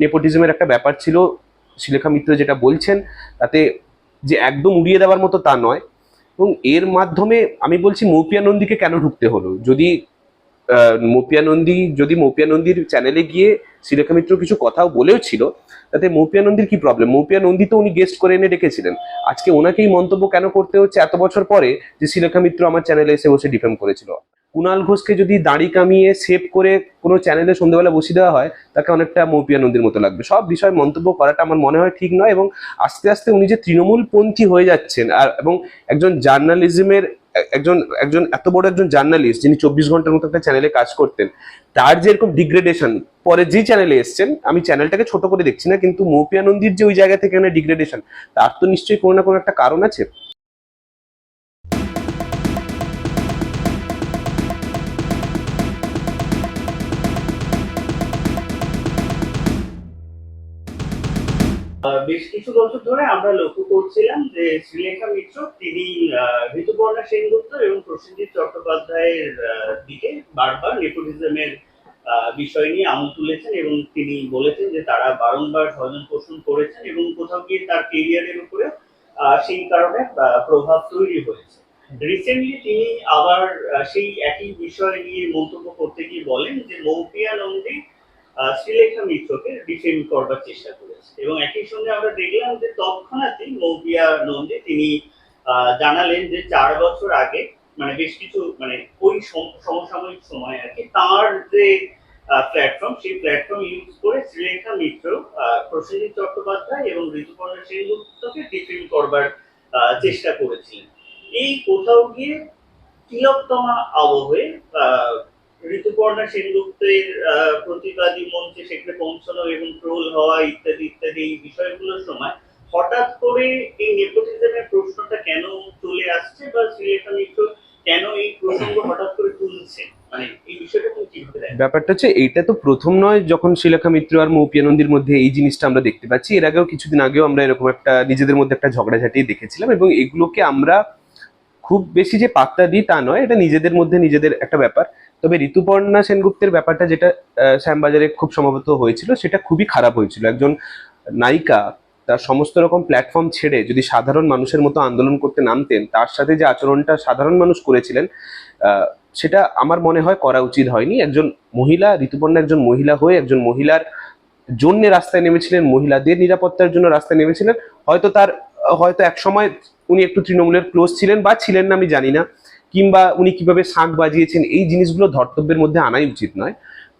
নেপোটিজমের একটা ব্যাপার ছিল শিলেখা মিত্র যেটা বলছেন, তাতে যে একদম উড়িয়ে দেওয়ার মতো তা নয়। এবং এর মাধ্যমে আমি বলছি, মৌপিয়া নন্দীকে কেন ঢুকতে হলো? যদি মৌপিয়া নন্দী, যদি মৌপিয়া নন্দীর চ্যানেলে গিয়ে শিলেখা মিত্র কিছু কথাও বলেও ছিল, তাতে মৌপিয়া নন্দীর কি প্রবলেম মৌপিয়া নন্দী তো উনি গেস্ট করে এনে ডেকেছিলেন। আজকে ওনাকেই মন্তব্য কেন করতে হচ্ছে এত বছর পরে যে শিলেখা মিত্র আমার চ্যানেলে এসে বসে ডিফেম করেছিল? কুণাল ঘোষকে যদি দাড়ি কামিয়ে সেভ করে কোনো চ্যানেলে সন্ধ্যেবেলা বসিয়ে দেওয়া হয়, তাকে অনেকটা মৌপিয়া নন্দীর মতো লাগবে। সব বিষয়ে মন্তব্য করাটা আমার মনে হয় ঠিক নয় এবং আস্তে আস্তে উনি যে তৃণমূলপন্থী হয়ে যাচ্ছেন, আর এবং একজন জার্নালিজমের, একজন একজন এত বড় একজন জার্নালিস্ট যিনি চব্বিশ ঘণ্টার মতো একটা চ্যানেলে কাজ করতেন, তার যে এরকম ডিগ্রেডেশন পরে যে চ্যানেলে এসছেন, আমি চ্যানেলটাকে ছোট করে দেখছি না, কিন্তু মৌপিয়া নন্দীর যে ওই জায়গা থেকে ডিগ্রেডেশন তার তো নিশ্চয়ই কোনো না কোনো একটা কারণ আছে। বেশ কিছু বছর ধরে আমরা লক্ষ্য করছিলাম যে শ্রীলেখা মিত্র, তিনি ঋতুপর্ণা সেনগুপ্ত এবং প্রসেনজিৎ চট্টোপাধ্যায়ের দিকে বারবার নেপোটিজমের বিষয় নিয়ে আঙুল তুলেছেন এবং তিনি বলেছেন যে তারা বারংবার স্বজন পোষণ করেছেন এবং কোথাও গিয়ে তার কেরিয়ারের উপরে সেই কারণে প্রভাব তৈরি হয়েছে। রিসেন্টলি তিনি আবার সেই একই বিষয় নিয়ে মন্তব্য করতে গিয়ে বলেন যে মৌপিয়া নন্দী শ্রীলেখা মিত্রকে ডিফেম করবার চেষ্টা করেছে। এবং একই সঙ্গে আমরা দেখলাম যে তৎক্ষণাৎই মৌপিয়া নন্দী তিনি জানালেন যে চার বছর আগে মানে বেশ কিছু মানে ওই সমসাময়িক সময় আর কি, তার যে প্ল্যাটফর্ম সেই প্ল্যাটফর্ম ইউজ করে শ্রীলেখা মিত্র প্রসেনজিৎ চট্টোপাধ্যায় এবং ঋতুপর্ণা সেনগুপ্তকে ডিফেম করবার চেষ্টা করেছিলেন। এই কোথাও গিয়ে তিলোত্তমা আবহে ঋতুপর্ণা সেনগুপ্তের প্রতিবাদী মঞ্চে সেখানে পৌঁছানো এবং ট্রোল হওয়া ইত্যাদি ইত্যাদি এই বিষয়গুলোর সময় হঠাৎ করে এই নেপোটিজমের প্রশ্নটা কেন চলে আসছে বা শ্রীলেখা মিত্র কেন এই প্রসঙ্গ হঠাৎ করে তুলছে? মানে ব্যাপারটা হচ্ছে, এইটা তো প্রথম নয় যখন শিলেখা মিত্র আর মৌপিয়া নন্দীর মধ্যে এই জিনিসটা আমরা দেখতে পাচ্ছি। এর আগেও কিছুদিন আগেও আমরা এরকম একটা, নিজেদের মধ্যে একটা ঝগড়াঝাটি দেখেছিলাম এবং এগুলোকে আমরা খুব বেশি যে পাত্তা দিই তা নয়, এটা নিজেদের মধ্যে নিজেদের একটা ব্যাপার। তবে ঋতুপর্ণা সেনগুপ্তের ব্যাপারটা যেটা শ্যামবাজারে খুব সম্ভবত হয়েছিল, সেটা খুবই খারাপ হয়েছিল। একজন নায়িকা তার সমস্ত রকম প্ল্যাটফর্ম ছেড়ে যদি সাধারণ মানুষের মতো আন্দোলন করতে নামতেন, তার সাথে যে আচরণটা সাধারণ মানুষ করেছিলেন সেটা আমার মনে হয় করা উচিত হয়নি। একজন মহিলা, ঋতুপর্ণা একজন মহিলা হয়ে একজন মহিলার জন্য রাস্তায় নেমেছিলেন, মহিলাদের নিরাপত্তার জন্য রাস্তায় নেমেছিলেন। হয়তো তার, হয়তো এক সময় উনি একটু তৃণমূলের ক্লোজ ছিলেন বা ছিলেন না, আমি জানি না। কিংবা উনি কীভাবে শাঁখ বাজিয়েছেন, এই জিনিসগুলো ধর্তব্যের মধ্যে আনাই উচিত নয়।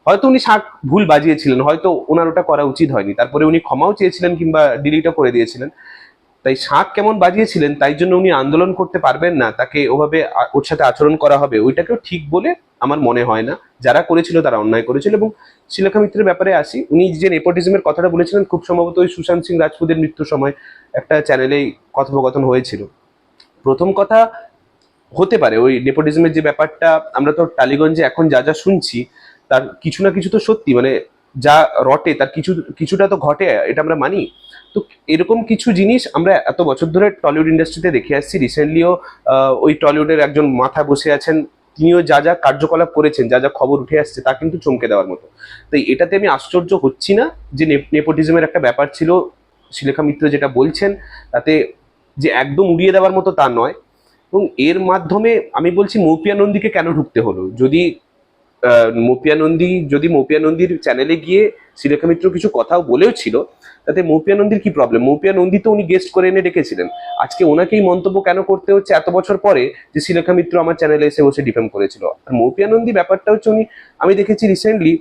হয়তো উনি শাঁখ ভুল বাজিয়েছিলেন, হয়তো ওনার ওটা করা উচিত হয়নি। তারপরে উনি ক্ষমাও চেয়েছিলেন কিংবা ডিলিটও করে দিয়েছিলেন। তাই শাঁখ কেমন বাজিয়েছিলেন, তাই জন্য উনি আন্দোলন করতে পারবেন না, তাকে ওভাবে ওর সাথে আচরণ করা হবে, ওইটাকেও ঠিক বলে আমার মনে হয় না। যারা করেছিল তারা অন্যায় করেছিল এবং শিলেখা মিত্রের ব্যাপারে আসি, উনি যে নেপোটিজমের কথাটা বলেছিলেন, খুব সম্ভবত ওই সুশান্ত সিং রাজপুতের মৃত্যুর সময় একটা চ্যানেলেই কথোপকথন হয়েছিল। প্রথম কথা হতে পারে। ওই নেপোটিজমের যে ব্যাপারটা, আমরা তো টালিগঞ্জে এখন যা যা শুনছি, তার কিছু না কিছু তো সত্যি মানে যা রটে, তার কিছু, কিছুটা তো ঘটে, এটা আমরা মানি। তো এরকম কিছু জিনিস আমরা এত বছর ধরে টলিউড ইন্ডাস্ট্রিতে দেখে আসছি। রিসেন্টলিও ওই টলিউডের একজন মাথা বসে আছেন, তিনিও যা যা কার্যকলাপ করেছেন, যা যা খবর উঠে আসছে, তা কিন্তু চমকে দেওয়ার মতো। তাই এটাতে আমি আশ্চর্য হচ্ছি না যে নেপোটিজমের একটা ব্যাপার ছিল, শিলেখা মিত্র যেটা বলছেন, তাতে যে একদম উড়িয়ে দেওয়ার মতো তা নয়। এবং এর মাধ্যমে আমি বলছি মৌপিয়া নন্দীকে কেন ঢুকতে হলো? যদি মৌপিয়া নন্দী, যদি মৌপিয়া নন্দীর চ্যানেলে গিয়ে শিলেখা মিত্র কিছু কথাও বলেও ছিল, তাতে মৌপিয়া নন্দীর কি প্রবলেম মৌপিয়া নন্দী তো উনি গেস্ট করে এনে ডেকেছিলেন। আজকে ওনাকেই মন্তব্য কেন করতে হচ্ছে এত বছর পরে যে শিলেখা মিত্র আমার চ্যানেলে এসে বসে ডিফেম করেছিল? আর মৌপিয়া নন্দী ব্যাপারটা হচ্ছে উনি, আমি দেখেছি রিসেন্টলি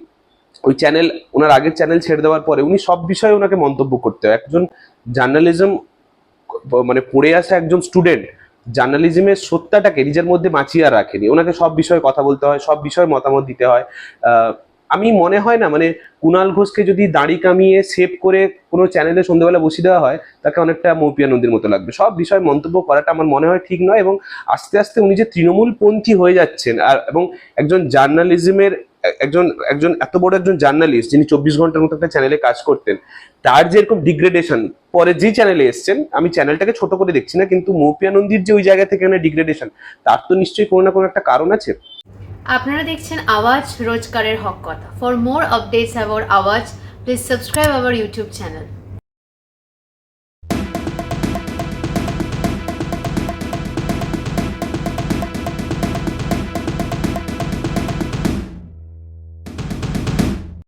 ওই চ্যানেল ওনার আগের চ্যানেল ছেড়ে দেওয়ার পরে উনি সব বিষয়ে ওনাকে মন্তব্য করতে হয়। একজন জার্নালিজম মানে পড়ে আসা একজন স্টুডেন্ট জার্নালিজমের সত্যাটাকে নিজের মধ্যে বাঁচিয়ে রাখেনি। ওনাকে সব বিষয়ে কথা বলতে হয়, সব বিষয়ে মতামত দিতে হয়। আমি মনে হয় না মানে কুণাল ঘোষকে যদি দাড়ি কামিয়ে সেভ করে কোনো চ্যানেলে সন্ধ্যেবেলা বসিয়ে দেওয়া হয়, তাকে অনেকটা মৌপিয়া নন্দীর মতো লাগবে। সব বিষয়ে মন্তব্য করাটা আমার মনে হয় ঠিক নয় এবং আস্তে আস্তে উনি যে তৃণমূলপন্থী হয়ে যাচ্ছেন, আর এবং একজন জার্নালিজমের একজন একজন এত বড় একজন জার্নালিস্ট যিনি চব্বিশ ঘণ্টার মতো একটা চ্যানেলে কাজ করতেন, তার যেরকম ডিগ্রেডেশন পরে যে চ্যানেলে এসছেন, আমি চ্যানেলটাকে ছোট করে দেখছি না, কিন্তু মৌপিয়ানন্দির যে ওই জায়গা থেকে ডিগ্রেডেশন তার তো নিশ্চয়ই কোনো না কোনো একটা কারণ আছে আপনারা দেখছেন আওয়াজ রোজকারের হক কথা for more updates about Awaaz please subscribe our YouTube channel.